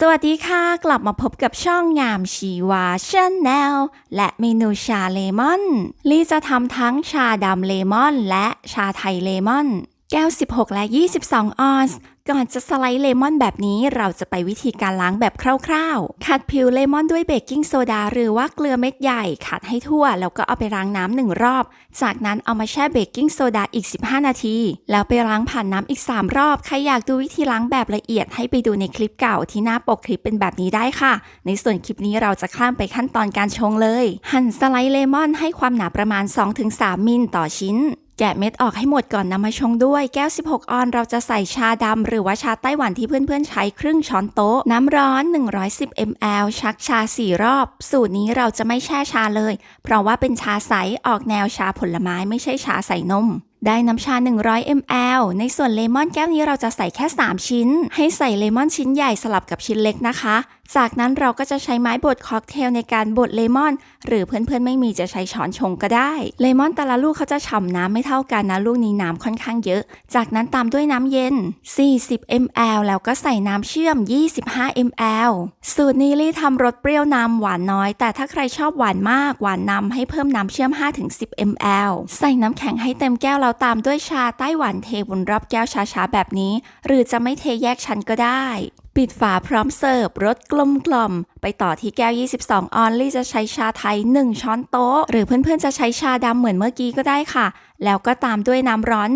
สวัสดีค่ะ กลับมาพบกับช่องงามชีวาชาแนลและเมนูชาเลมอน ลี่จะทำทั้งชาดำเลมอน และชาไทยเลมอน แก้ว 16 และ 22 ออนซ์ ก่อนจะสไลด์เลมอนแบบนี้เราจะไปวิธีการล้างแบบคร่าวๆ ขัดผิวเลมอนด้วยเบกกิ้งโซดาหรือว่าเกลือเม็ดใหญ่ ขัดให้ทั่ว แล้วก็เอาไปล้างน้ำหนึ่งรอบ จากนั้นเอามาแช่เบกกิ้งโซดาอีก 15 นาที แล้วไปล้างผ่านน้ำอีก 3 รอบ ใครอยากดูวิธีล้างแบบละเอียดให้ไปดูในคลิปเก่าที่หน้าปกคลิปเป็นแบบนี้ได้ค่ะ ในส่วนคลิปนี้เราจะข้ามไปขั้นตอนการชงเลย หั่นสไลด์เลมอนให้ความหนาประมาณ 2-3 มิลต่อชิ้น แกะเม็ดออกให้หมดก่อนนำมาชงด้วย แก้ว 16 ออนเราจะใส่ชาดำหรือว่าชาไต้หวันที่เพื่อนๆใช้ครึ่งช้อนโต๊ะ น้ำร้อน 110 ml ชักชา 4 รอบ สูตรนี้เราจะไม่แช่ชาเลย เพราะว่าเป็นชาใสออกแนวชาผลไม้ไม่ใช่ชาใส่นมได้น้ำชา 100 ml ในส่วนเลมอนแก้วนี้เราจะใส่แค่ 3 ชิ้น ให้ใส่เลมอนชิ้นใหญ่สลับกับชิ้นเล็กนะคะจากนั้นเราก็จะใช้ไม้บดค็อกเทลในการบดเลมอน หรือเพื่อนๆไม่มีจะใช้ช้อนชงก็ได้ เลมอนแต่ละลูกเขาจะฉ่ำน้ำไม่เท่ากันนะลูกนี้น้ำค่อนข้างเยอะ จากนั้นตามด้วยน้ำเย็น 40 ml แล้วก็ใส่น้ำเชื่อม 25 ml สูตรนี้ลี่ทำรสเปรี้ยวน้ำหวานน้อย แต่ถ้าใครชอบหวานมากหวานนำให้เพิ่มน้ำเชื่อม 5-10 ml ใส่น้ำแข็งให้เต็มแก้วแล้วตามด้วยชาไต้หวันเทบนรอบแก้วช้าๆแบบนี้ หรือจะไม่เทแยกชั้นก็ได้ ปิดฝาพร้อมเสิร์ฟรสกลมกล่อม ไปต่อที่แก้ว 22 ออนลี่จะใช้ชาไทย 1 ช้อนโต๊ะ หรือเพื่อนๆ จะใช้ชาดำเหมือนเมื่อกี้ก็ได้ค่ะ แล้วก็ตามด้วยน้ำร้อน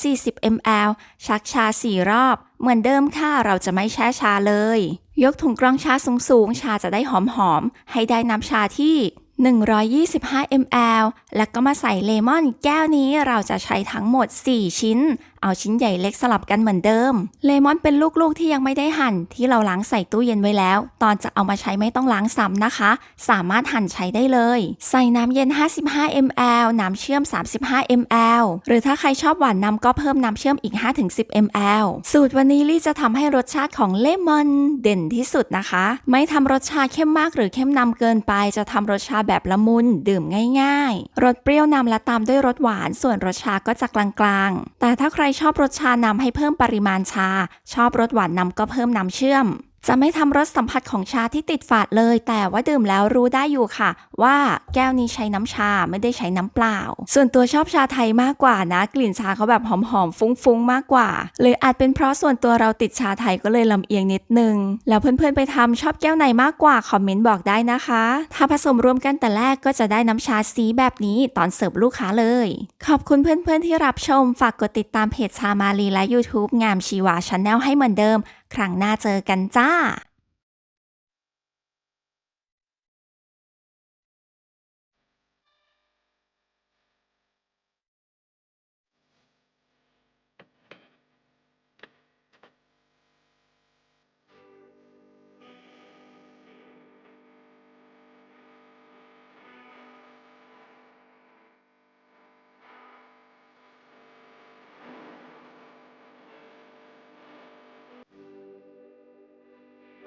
140 ml ชักชา 4 รอบ เหมือนเดิมค่ะ เราจะไม่แช่ชาเลย ยกถุงกรองชาสูงๆ ชาจะได้หอมๆ ให้ได้น้ำชาที่125 ml แล้วก็มาใส่เลมอนแก้วนี้เราจะใช้ทั้งหมด 4 ชิ้น เอาชิ้นใหญ่เล็กสลับกันเหมือนเดิม เลมอนเป็นลูกๆที่ยังไม่ได้หั่นที่เราล้างใส่ตู้เย็นไว้แล้ว ตอนจะเอามาใช้ไม่ต้องล้างซ้ำนะคะ สามารถหั่นใช้ได้เลย ใส่น้ำเย็น 55 ml น้ำเชื่อม 35 ml หรือถ้าใครชอบหวานน้ำก็เพิ่มน้ำเชื่อมอีก 5-10 ml สูตรวันนี้ลี่จะทำให้รสชาติของเลมอนเด่นที่สุดนะคะ ไม่ทำรสชาเข้มมากหรือเข้มนำเกินไป จะทำรสชาแบบละมุนดื่มง่าย ๆ รสเปรี้ยวนำและตามด้วยรสหวาน ส่วนรสชาก็จะกลางๆ แต่ถ้าใครชอบรสชานำให้เพิ่มปริมาณชา ชอบรสหวานนำก็เพิ่มน้ำเชื่อม จะไม่ทำรสสัมผัสของชาที่ติดฝาดเลย แต่ว่าดื่มแล้วรู้ได้อยู่ค่ะ ว่าแก้วนี้ใช้น้ำชาไม่ได้ใช้น้ำเปล่า ส่วนตัวชอบชาไทยมากกว่านะ กลิ่นชาเขาแบบหอมๆฟุ้งๆมากกว่าเลยอาจเป็นเพราะส่วนตัวเราติดชาไทยก็เลยลำเอียงนิดนึง แล้วเพื่อนๆไปทำชอบแก้วไหนมากกว่าคอมเมนต์บอกได้นะคะ ถ้าผสมรวมกันแต่แรกก็จะได้น้ำชาสีแบบนี้ตอนเสิร์ฟลูกค้าเลย ขอบคุณเพื่อนๆที่รับชมฝากกดติดตามเพจชามาลีและ YouTube งามชีวาชาแนลให้เหมือนเดิม ครั้งหน้าเจอกันจ้า